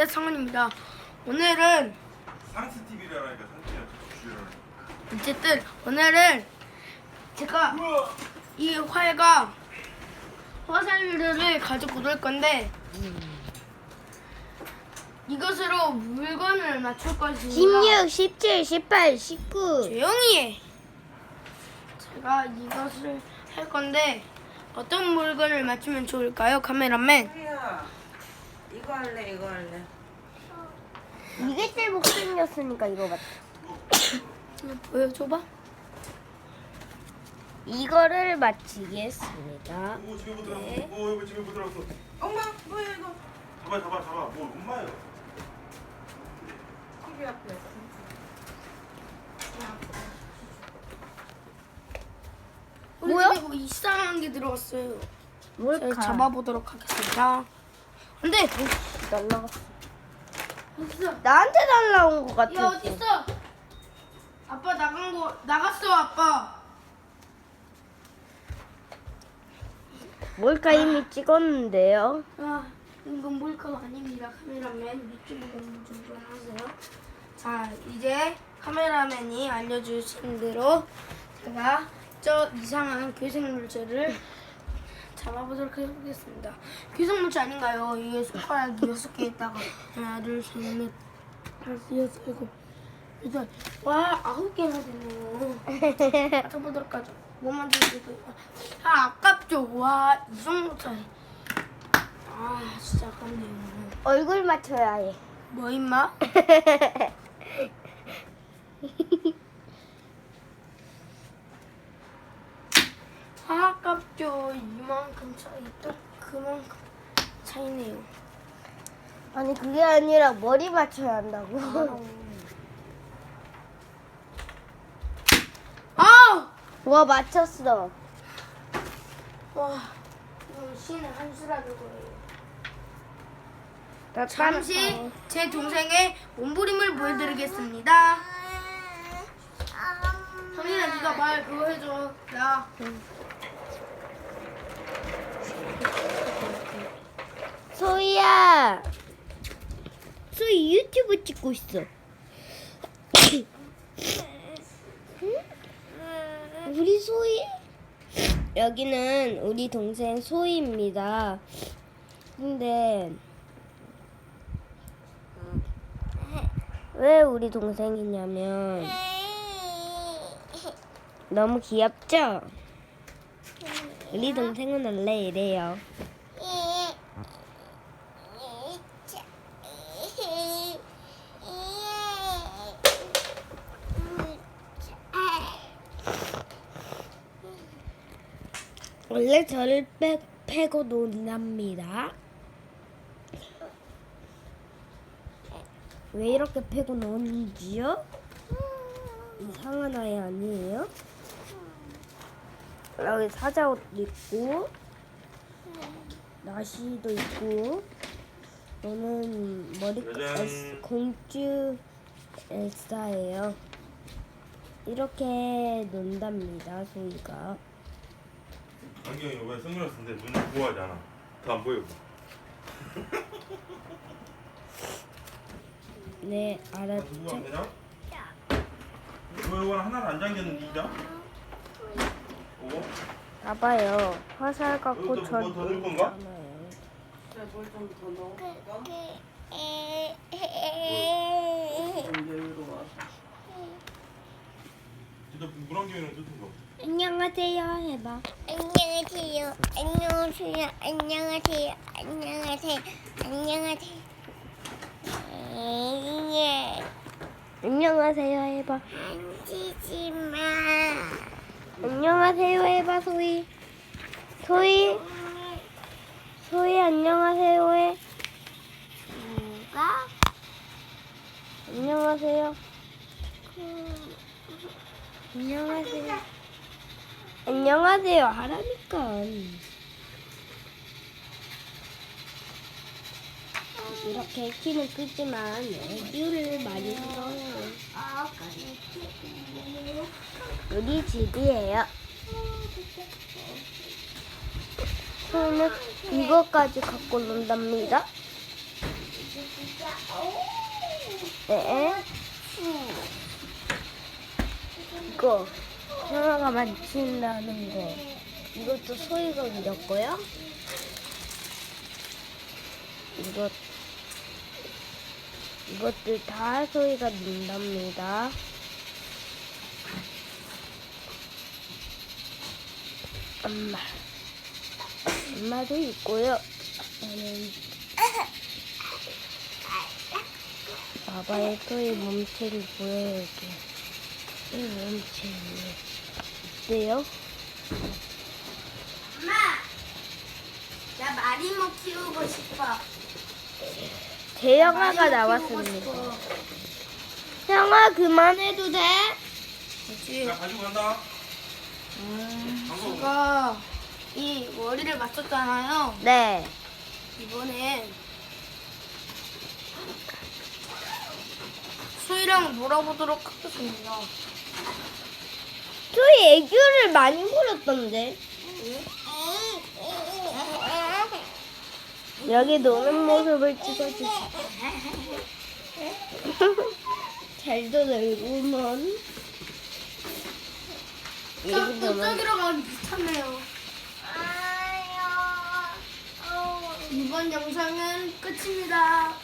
TV의 성은입니다. 오늘은 상스 TV라니까 상스야 주시를. 어쨌든 오늘은 제가 이 활과 화살들을 가지고 놀 건데 이것으로 물건을 맞출 것입니다. 16, 17, 18, 19. 조용히 해. 제가 이것을 할 건데 어떤 물건을 맞추면 좋을까요, 카메라맨? 이거 할래 이거 할래 이게 제일 못생겼으니까 이거 맞 이거 보여줘봐. 이거를 맞히겠습니다. 오 집에 못 들어갔어. 오 이거 집에 못 들어갔어. 엄마 뭐야 이거 잡아 잡아 잡아. 뭐 엄마예요. TV 앞에 뭐야? 집에 뭐 이상한 게 들어왔어요. 뭘까? 제가 잡아보도록 하겠습니다. 근데 날라갔어. 어딨어? 나한테 날라온 것 같아. 야 어딨어? 아빠 나간 거 나갔어 아빠. 뭘까 이미 찍었는데요. 아 이건 몰카가 아닙니다. 카메라맨 유튜브 공부 좀 하세요. 자 이제 카메라맨이 알려주신 대로 제가 저 이상한 괴생물체를 잡아보도록 해보겠습니다. 괴생물체 아닌가요? 이게 손가락이 여섯 개 있다가 하나 둘 셋 넷 다섯 여섯 일곱 여덟 와 아홉 개나 되네요. 맞춰보도록 하죠. 뭐 만들고 아 아깝죠. 와 이 정도 차이. 아 진짜 아깝네요. 얼굴 맞춰야 해. 뭐 임마? 아, 이만큼 차이 또 그만큼 차이네요. 아니 그게 아니라 머리 맞춰야 한다고. 아! 와 맞췄어. 와, 이건 신의 한 수라는 거예요. 나 잠시 땀- 제 동생의 몸부림을 보여드리겠습니다. 성민아, 네가 말 그거 해줘. 나. 소희야. 소희 유튜브 찍고 있어. 우리 소희? 여기는 우리 동생 소희입니다. 근데 왜 우리 동생이냐면 너무 귀엽죠? 우리 동생은 원래 이래요. 원래 저를 빼, 패고 논답니다. 왜 이렇게 패고 노는지요? 이상한 아이 아니에요? 여기 사자 옷도 있고 나시도 있고 저는. 에스- 공주 엘사예요. 이렇게 논답니다 소희가. 안경이 왜 선글라스인데 눈 보호하잖아. 더안 보여. 네 누구 안 알았죠? 되냐? 이거 이거 하나는 안 잠겼는데 이자? 오? 봐봐요 화살 갖고 전 뭐더 넣을 건가? 진짜 물안경이랑 거. 안녕하세요 해봐. 안녕하세요. 안녕하세요. 안녕하세요. 안녕하세요. 안녕하세요. 예. 안녕하세요 해봐. 만지지 마. 안녕하세요 해봐 소희. 소희 소희 안녕하세요 해. 누가? 안녕하세요. 안녕하세요. 안녕하세요 하라니까. 이렇게 키는 크지만 애교를 많이 써요. 우리 집이에요. 저는 이것까지 갖고 논답니다. 네. 이거 형아가 만진다는 거. 이것도 소희가 그렸고요. 이것 이것들 다 소희가 민답니다. 엄마 엄마도 있고요. 저는 아빠의 소희 몸체를 보여줄게. 이 몸체 어때요? 엄마, 나 마리모 키우고 싶어. 대형아가 나왔습니다. 형아 그만해도 돼? 그치? 야 가지고 간다. 제가 이 머리를 맞췄잖아요. 네. 이번엔 수이랑 놀아보도록 하겠습니다. 소희 애교를 많이 부렸던데. 여기 노는 모습을 찍어주세요. 잘도 놀구먼. 저 저기로 가면 비슷하네요. 이번 영상은 끝입니다.